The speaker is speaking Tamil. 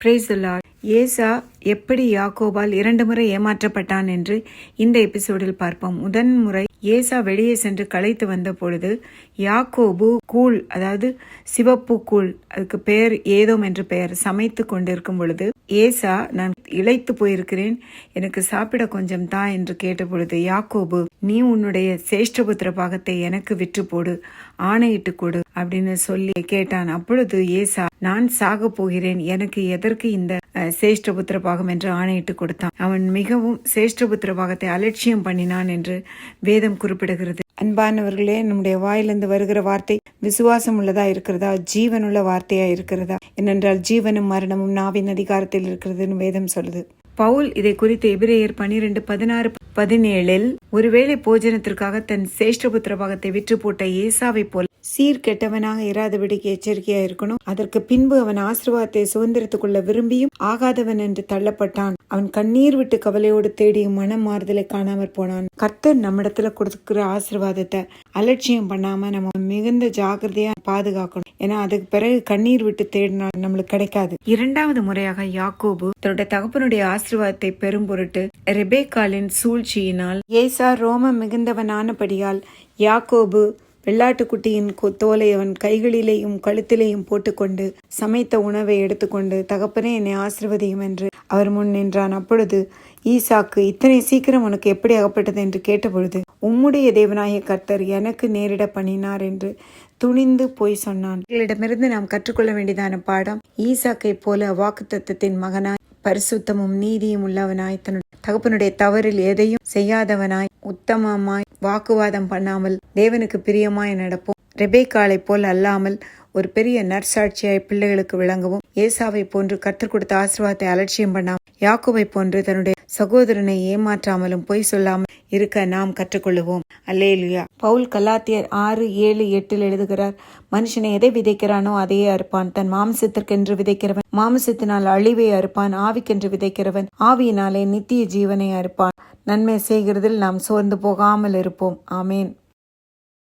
பிரைஸ் ஏசா எப்படி யாக்கோபால் இரண்டு முறை ஏமாற்றப்பட்டான் என்று இந்த எபிசோடில் பார்ப்போம். முதன் முறை ஏசா வெளியே சென்று களைத்து வந்த பொழுது யாக்கோபு கூழ் அதாவது சிவப்பு கூழ் அதுக்கு பெயர் ஏதோம் என்று பெயர் சமைத்து கொண்டிருக்கும் பொழுது ஏசா நான் இழைத்து போயிருக்கிறேன். எனக்கு சாப்பிட கொஞ்சம் தா என்று கேட்ட பொழுது யாக்கோபு நீ உன்னுடைய சேஷ்டபுத்திர பாகத்தை எனக்கு விற்று போடு ஆணையிட்டு கொடு அப்படின்னு சொல்லி கேட்டான். அப்பொழுது ஏசா நான் சாக போகிறேன். எனக்கு எதற்கு இந்த சேஷ்டபுத்திர பாகம் என்று ஆணையிட்டு கொடுத்தான். அவன் மிகவும் சேஷ்டபுத்திர பாகத்தை அலட்சியம் பண்ணினான் என்று வேதம் குறிப்பிடுகிறது. அன்பானவர்களே நம்முடைய வாயிலிருந்து வருகிற வார்த்தை விசுவாசம் உள்ளதா இருக்கிறதா? ஜீவனுள்ள வார்த்தையா இருக்கிறதா? ஏனென்றால் ஜீவனும் மரணமும் நாவின் வசனத்தில் இருக்கிறதுன்னு வேதம் சொல்லுது. பவுல் இதை குறித்து எபிரேயர் பனிரெண்டு பதினாறு பதினேழில் ஒருவேளை போஜனத்திற்காக தன் சேஷ்டபுத்திர பாகத்தை விற்று போட்ட ஏசாவை போல் சீர்கெட்டவனாக இராதபடிக்கு எச்சரிக்கையாக இருக்கணும். அதற்கு பின்பு அவன் ஆசீர்வாதத்தை சுதந்திரத்துக்குள்ள விரும்பியும் ஆகாதவன் என்று தள்ளப்பட்டான். அவன் கண்ணீர் விட்டு கவலையோடு தேடியும் மனம் மாறுதலை காணாமற் போனான். கர்த்தர் நம்மிடத்துல கொடுக்குற ஆசீர்வாதத்தை அலட்சியம் பண்ணாம நம்ம மிகுந்த ஜாகிரதையா பாதுகாக்கணும். ஏன்னா அதுக்கு பிறகு கண்ணீர் விட்டு தேடினா நம்மளுக்கு கிடைக்காது. இரண்டாவது முறையாக யாக்கோபு தன்னுடைய தகப்பனுடைய ஆசீர்வாதத்தை பெரும் பொருட்டு ரெபேக்காலின் சூழ்ச்சியினால் ஏசா ரோம மிகுந்தவனானபடியால் யாக்கோபு வெள்ளாட்டுக்குட்டியின் கொ- தோலை அவன் கைகளிலேயும் கழுத்திலேயும் போட்டுக்கொண்டு சமைத்த உணவை எடுத்துக்கொண்டு தகப்பனே என்னை ஆசிர்வதியும் என்று அவர் முன் நின்றான். அப்பொழுது ஈசாக்கு இத்தனை சீக்கிரம் உனக்கு எப்படி அகப்பட்டது என்று கேட்டபொழுது உம்முடைய தேவனாய கர்த்தர் எனக்கு நேரிட பண்ணினார் என்று துணிந்து போய் சொன்னான். இவர்களிடமிருந்து நாம் கற்றுக்கொள்ள வேண்டியதான பாடம் ஈசாக்கை போல வாக்குத்தத்தத்தின் மகனாய் பரிசுத்தமும் நீதியும் உள்ளவனாய் தன்னுடைய தகப்பனுடைய தவறில் எதையும் செய்யாதவனாய் உத்தமமாய் வாக்குவாதம் பண்ணாமல் தேவனுக்கு பிரியமாய் நடப்போம். ரெபேக்காலை போல் அல்லாமல் ஒரு பெரிய நற்சாட்சியாய் பிள்ளைகளுக்கு விளங்கவும் ஏசாவை போன்று கற்றுக் கொடுத்த ஆசிர்வாதத்தை அலட்சியம் பண்ணாமல் யாக்கோவை போன்று தன்னுடைய சகோதரனை ஏமாற்றாமலும் பொய் சொல்லாமல் இருக்க நாம் கற்றுக்கொள்ளுவோம். அல்லேலுயா. பவுல் கலாத்தியர் ஆறு ஏழு எட்டில் எழுதுகிறார் மனுஷனை எதை விதைக்கிறானோ அதையே அறுப்பான். தன் மாம்சத்திற்கென்று விதைக்கிறவன் மாம்சத்தினால் அழிவை அறுப்பான். ஆவிக்கென்று விதைக்கிறவன் ஆவியினாலே நித்திய ஜீவனை அறுப்பான். நன்மை செய்கிறதில் நாம் சோர்ந்து போகாமல் இருப்போம். ஆமேன்.